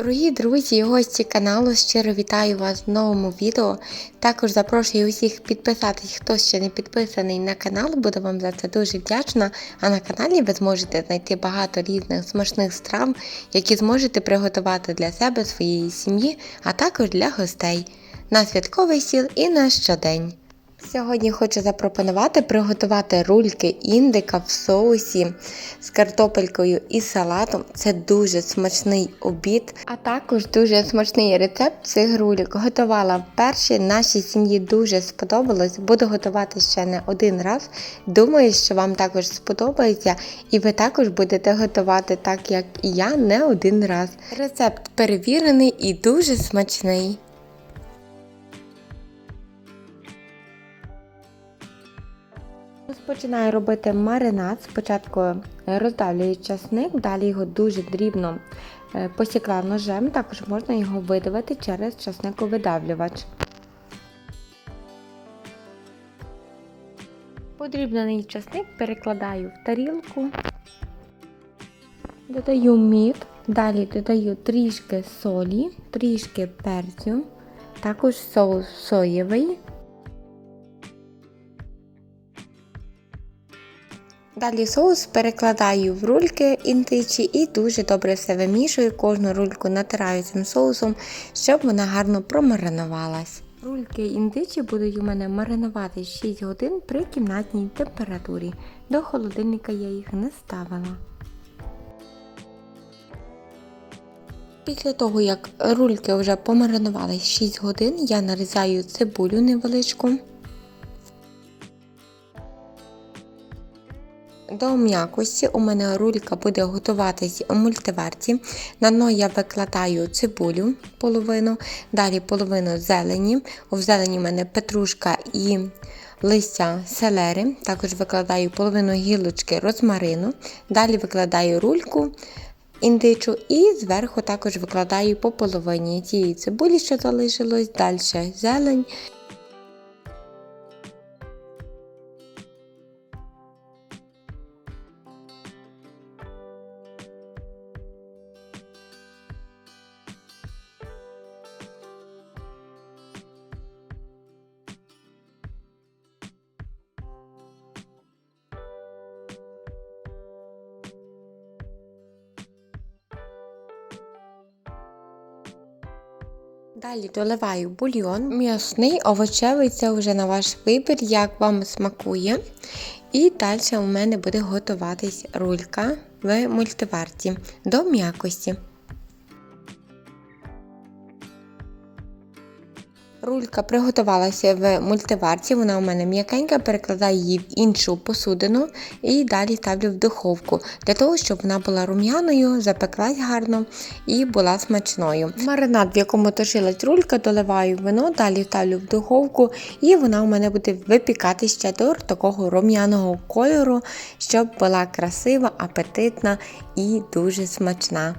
Дорогі друзі і гості каналу, щиро вітаю вас в новому відео. Також запрошую усіх підписатись, хто ще не підписаний на канал, буду вам за це дуже вдячна. А на каналі ви зможете знайти багато різних смачних страв, які зможете приготувати для себе, своєї сім'ї, а також для гостей на святковий стіл і на щодень. Сьогодні хочу запропонувати приготувати рульки індика в соусі з картопелькою і салатом. Це дуже смачний обід, а також дуже смачний рецепт цих рулік. Готувала вперше, нашій сім'ї дуже сподобалось. Буду готувати ще не один раз. Думаю, що вам також сподобається, і ви також будете готувати так, як і я, не один раз. Рецепт перевірений і дуже смачний. Розпочинаю робити маринад. Спочатку роздавлюю часник, далі його дуже дрібно е, посікла ножем, також можна його видавити через часниковидавлювач. Подрібнений часник перекладаю в тарілку, додаю мід, далі додаю трішки солі, трішки перцю, також соус соєвий. Далі соус перекладаю в рульки інтичі і дуже добре все вимішую. Кожну рульку натираю цим соусом, щоб вона гарно промаринувалась. Рульки індичі будуть у мене маринувати 6 годин при кімнатній температурі. До холодильника я їх не ставила. Після того, як рульки вже помаринувались 6 годин, я нарізаю цибулю невеличку. До м'якості у мене рулька буде готуватись у мультиверті. На дно я викладаю цибулю половину, далі половину зелені. У зелені в мене петрушка і листя селери. Також викладаю половину гілочки розмарину. Далі викладаю рульку індичу і зверху також викладаю по половині тієї цибулі, що залишилось, далі зелень. Далі доливаю бульйон, м'ясний, овочевий, це вже на ваш вибір, як вам смакує. І далі у мене буде готуватись рулька в мультиварті до м'якості. Рулька приготувалася в мультиварці, вона у мене м'якенька, перекладаю її в іншу посудину і далі ставлю в духовку, для того, щоб вона була рум'яною, запеклась гарно і була смачною. Маринад, в якому тушилась рулька, доливаю вино, далі ставлю в духовку, і вона у мене буде випікати ще до такого рум'яного кольору, щоб була красива, апетитна і дуже смачна.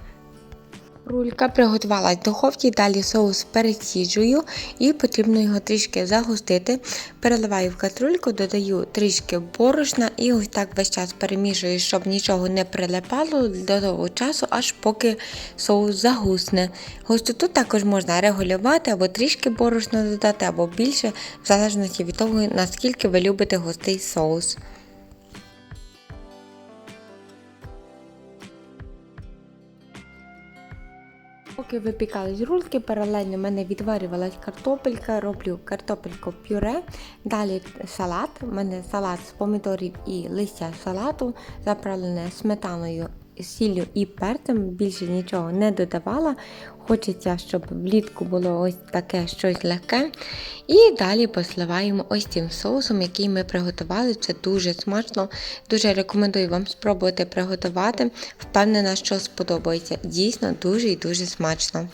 Рулька приготувалась в духовці, далі соус переціджую і потрібно його трішки загустити. Переливаю в каструльку, додаю трішки борошна і ось так весь час перемішую, щоб нічого не прилипало до того часу, аж поки соус загусне. Густоту також можна регулювати або трішки борошна додати, або більше, в залежності від того, наскільки ви любите густий соус. Поки випікались рульки, паралельно в мене відварювалась картопелька, роблю картопельку пюре. Далі салат. У мене салат з помідорів і листя салату, заправлене сметаною, сіллю і перцем. Більше нічого не додавала. Хочеться, щоб влітку було ось таке щось легке. І далі посливаємо ось цим соусом, який ми приготували. Це дуже смачно. Дуже рекомендую вам спробувати приготувати. Впевнена, що сподобається. Дійсно дуже і дуже смачно.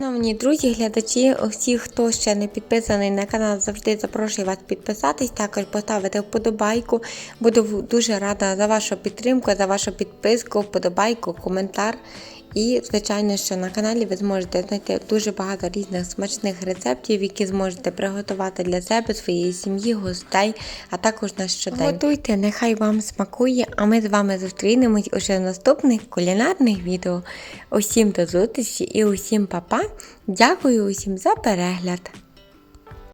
Шановні друзі, глядачі, всі, хто ще не підписаний на канал, завжди запрошую вас підписатись, також поставити вподобайку. Буду дуже рада за вашу підтримку, за вашу підписку, вподобайку, коментар. І, звичайно, що на каналі ви зможете знайти дуже багато різних смачних рецептів, які зможете приготувати для себе, своєї сім'ї, гостей, а також на щодень. Готуйте, нехай вам смакує, а ми з вами зустрінемось уже в наступних кулінарних відео. Усім до зустрічі і усім па-па. Дякую усім за перегляд!